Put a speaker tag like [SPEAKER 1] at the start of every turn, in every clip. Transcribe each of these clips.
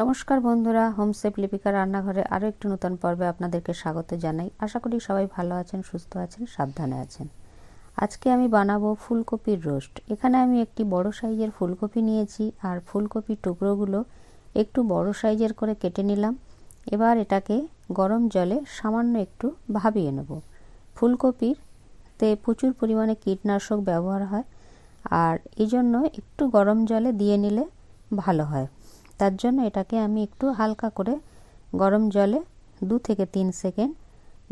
[SPEAKER 1] নমস্কার বন্ধুরা হোমসেফ লিপিকা রান্নাঘরে আরও একটি নতুন পর্বে আপনাদেরকে স্বাগত জানাই। আশা করি সবাই ভালো আছেন, সুস্থ আছেন, সাবধানে আছেন। আজকে আমি বানাবো ফুলকপির রোস্ট। এখানে আমি একটি বড় সাইজের ফুলকপি নিয়েছি আর ফুলকপির টুকরোগুলো একটু বড় সাইজের করে কেটে নিলাম। এবার এটাকে গরম জলে সামান্য একটু ভাবিয়ে নেব। ফুলকপির তে প্রচুর পরিমাণে কীটনাশক ব্যবহার হয় আর এই জন্য একটু গরম জলে দিয়ে নিলে ভালো হয়। তার জন্য এটাকে আমি একটু হালকা করে গরম জলে দু থেকে তিন সেকেন্ড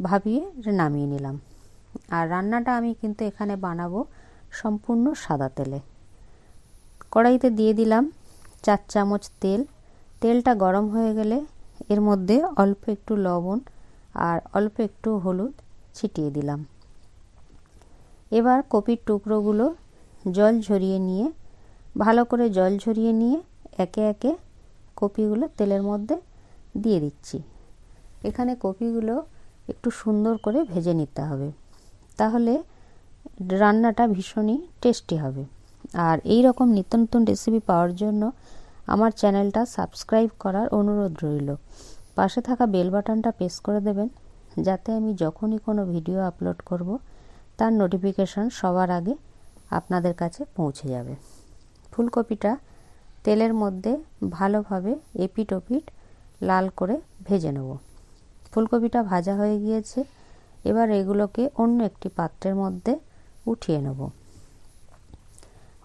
[SPEAKER 1] ভাবিয়ে নামিয়ে নিলাম। আর রান্নাটা আমি কিন্তু এখানে বানাবো সম্পূর্ণ সাদা তেলে। কড়াইতে দিয়ে দিলাম চার চামচ তেল। তেলটা গরম হয়ে গেলে এর মধ্যে অল্প একটু লবণ আর অল্প একটু হলুদ ছিটিয়ে দিলাম। এবার কপির টুকরোগুলো জল ঝরিয়ে নিয়ে, ভালো করে জল ঝরিয়ে নিয়ে একে একে কপিগুলো তেলের মধ্যে দিয়ে দিচ্ছি। এখানে কপিগুলো একটু সুন্দর করে ভেজে নিতে হবে। তাহলে রান্নাটা ভীষণই টেস্টি হবে। আর এই রকম নিত্য নতুন রেসিপি পাওয়ার জন্য আমার চ্যানেলটা সাবস্ক্রাইব করার অনুরোধ রইল। পাশে থাকা বেল বাটনটা প্রেস করে দেবেন, যাতে আমি যখনই কোনো ভিডিও আপলোড করব, তার নোটিফিকেশন সবার আগে আপনাদের কাছে পৌঁছে যাবে। ফুলকপিটা তেলের মধ্যে ভালোভাবে এপিট ওপিট লাল করে ভেজে নেব। ফুলকপিটা ভাজা হয়ে গিয়েছে। এবার এগুলোকে অন্য একটি পাত্রের মধ্যে উঠিয়ে নেব।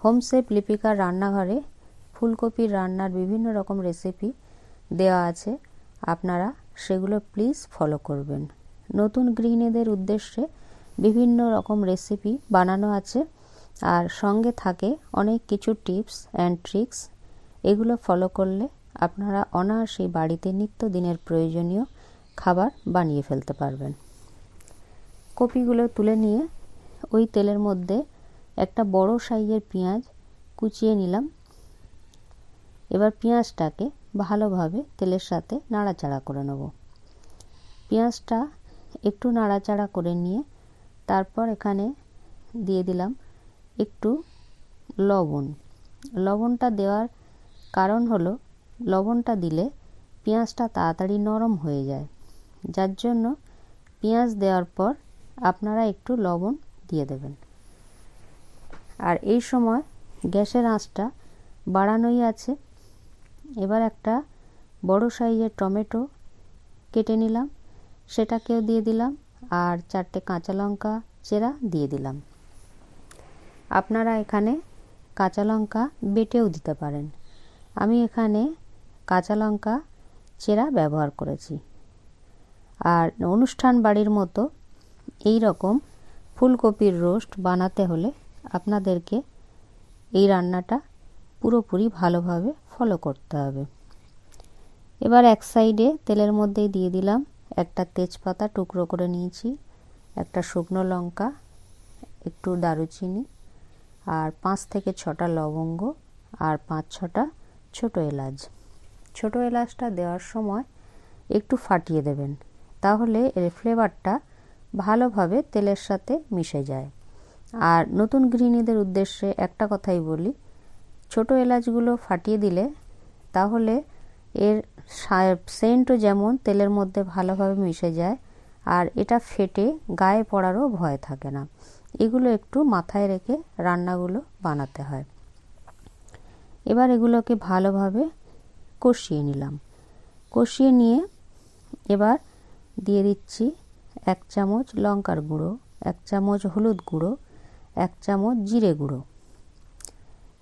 [SPEAKER 1] হোমসেফ লিপিকার রান্নাঘরে ফুলকপির রান্নার বিভিন্ন রকম রেসিপি দেওয়া আছে। আপনারা সেগুলো প্লিজ ফলো করবেন। নতুন গৃহিণীদের উদ্দেশ্যে বিভিন্ন রকম রেসিপি বানানো আছে। আর সঙ্গে থাকে অনেক কিছু টিপস অ্যান্ড ট্রিক্স এগুলো ফলো করলে আপনারা অনায়াসেই বাড়িতে নিত্যদিনের প্রয়োজনীয় খাবার বানিয়ে ফেলতে পারবেন। কপিগুলো তুলে নিয়ে ওই তেলের মধ্যে একটা বড় সাইজের পেঁয়াজ কুচিয়ে নিলাম। এবার পেঁয়াজটাকে ভালোভাবে তেলের সাথে নাড়াচাড়া করে নেব। পেঁয়াজটা একটু নাড়াচাড়া করে নিয়ে তারপর এখানে দিয়ে দিলাম একটু লবণ। লবণটা দেওয়ার কারণ হলো, লবণটা দিলে পেঁয়াজটা তাড়াতাড়ি নরম হয়ে যায়। যার জন্য পেঁয়াজ দেওয়ার পর আপনারা একটু লবণ দিয়ে দেবেন। আর এই সময় গ্যাসের আঁচটা বাড়ানোই আছে। এবার একটা বড় সাইজের টমেটো কেটে নিলাম, সেটাকেও দিয়ে দিলাম, আর চারটে কাঁচা লঙ্কা চেরা দিয়ে দিলাম। আপনারা এখানে কাঁচা লঙ্কা বেটেও দিতে পারেন। আমি এখানে কাঁচা লঙ্কা চেরা ব্যবহার করেছি। আর অনুষ্ঠান বাড়ির মতো এই রকম ফুলকপির রোস্ট বানাতে হলে আপনাদেরকে এই রান্নাটা পুরোপুরি ভালোভাবে ফলো করতে হবে। এবার এক সাইডে তেলের মধ্যেই দিয়ে দিলাম একটা তেজপাতা টুকরো করে নিয়েছি, একটা শুকনো লঙ্কা, একটু দারুচিনি, আর পাঁচ থেকে ছটা লবঙ্গ, আর পাঁচ ছটা ছোট এলাচ। ছোট এলাচটা দেওয়ার সময় একটু ফাটিয়ে দেবেন, তাহলে এর ফ্লেভারটা ভালোভাবে তেলের সাথে মিশে যায়। আর নতুন গৃহিণীদের উদ্দেশ্যে একটা কথাই বলি, ছোট এলাচগুলো ফাটিয়ে দিলে তাহলে এর সেন্টও যেমন তেলের মধ্যে ভালোভাবে মিশে যায়, আর এটা ফেটে গায়ে পড়ারও ভয় থাকে না। এগুলো একটু মাথায় রেখে রান্নাগুলো বানাতে হয়। এবার এগুলোকে ভালোভাবে কষিয়ে নিলাম। কষিয়ে নিয়ে এবার দিয়ে দিচ্ছি এক চামচ লঙ্কার গুঁড়ো, এক চামচ হলুদ গুঁড়ো, এক চামচ জিরে গুঁড়ো।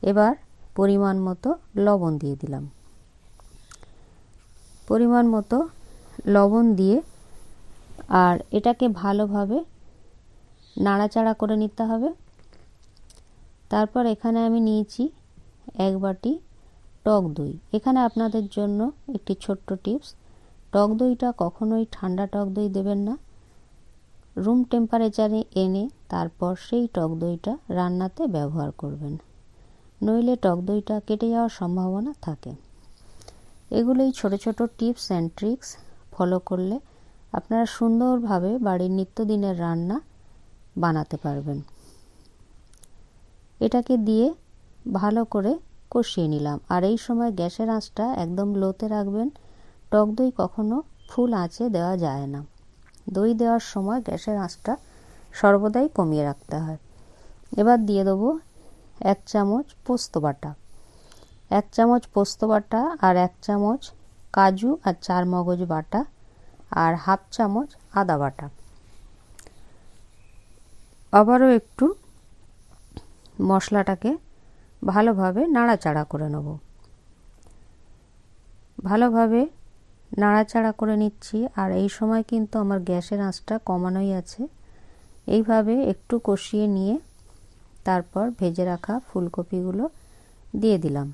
[SPEAKER 1] এবার পরিমাণ মতো লবণ দিয়ে দিলাম। পরিমাণ মতো লবণ দিয়ে আর এটাকে ভালোভাবে নাড়াচাড়া করে নিতে হবে। তারপর এখানে আমি নিয়েছি এক বাটি টক দই। এখানে আপনাদের জন্য একটি ছোট্ট টিপস। টক দইটা কখনোই ঠান্ডা টক দই দেবেন না। রুম টেম্পারেচারে এনে তারপর সেই টক দইটা রান্নাতে ব্যবহার করবেন। নইলে টক দইটা কেটে যাওয়ার সম্ভাবনা থাকে। এগুলোই ছোট ছোট টিপস অ্যান্ড ট্রিক্স ফলো করলে আপনারা সুন্দরভাবে বাড়ির নিত্যদিনের রান্না বানাতে পারবেন। এটাকে দিয়ে ভালো করে কষিয়ে নিলাম। আর এই সময় গ্যাসের আঁচটা একদম লোতে রাখবেন। টক দই কখনো ফুল আঁচে দেওয়া যায় না। দই দেওয়ার সময় গ্যাসের আঁচটা সর্বদাই কমিয়ে রাখতে হয়। এবার দিয়ে দেবো এক চামচ পোস্ত বাটা। এক চামচ পোস্ত বাটা আর এক চামচ কাজু আর চার মগজ বাটা আর হাফ চামচ আদা বাটা। আবারও একটু মশলাটাকে ভালোভাবে নাড়াচাড়া করে নেব। ভালোভাবে নাড়াচাড়া করে নিচ্ছি, আর এই সময় কিন্তু আমার গ্যাসের আঁচটা কমানোই আছে। এইভাবে একটু কষিয়ে নিয়ে তারপর ভেজে রাখা ফুলকপিগুলো দিয়ে দিলাম।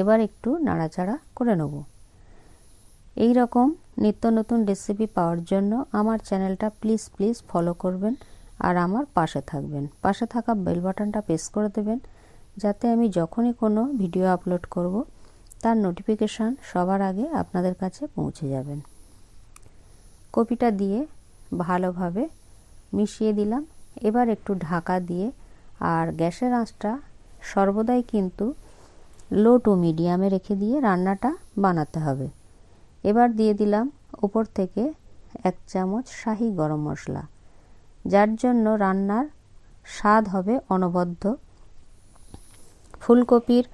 [SPEAKER 1] এবার একটু নাড়াচাড়া করে নেব। এই রকম নিত্য নতুন রেসিপি পাওয়ার জন্য আমার চ্যানেলটা প্লিজ প্লিজ ফলো করবেন, আর আমার পাশে থাকবেন। পাশে থাকা বেল বাটনটা প্রেস করে দেবেন যাতে আমি যখনই কোনো ভিডিও আপলোড করব, তার নোটিফিকেশান সবার আগে আপনাদের কাছে পৌঁছে যাবেন কপিটা দিয়ে ভালোভাবে মিশিয়ে দিলাম। এবার একটু ঢাকা দিয়ে আর গ্যাসের আঁচটা সর্বদাই কিন্তু লো টু মিডিয়ামে রেখে দিয়ে রান্নাটা বানাতে হবে। এবার দিয়ে দিলাম উপর থেকে এক চামচ শাহি গরম মশলা, যার জন্য রান্নার স্বাদ হবে অনবদ্য। ফুলকপির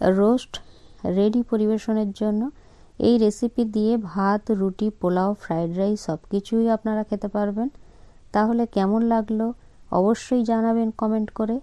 [SPEAKER 1] রোস্ট রেডি পরিবেশনের জন্য। এই রেসিপি দিয়ে ভাত, রুটি, পোলাও ফ্রায়েড রাইস সব কিছুই আপনারা খেতে পারবেন। তাহলে কেমন লাগল? অবশ্যই জানাবেন কমেন্ট করে।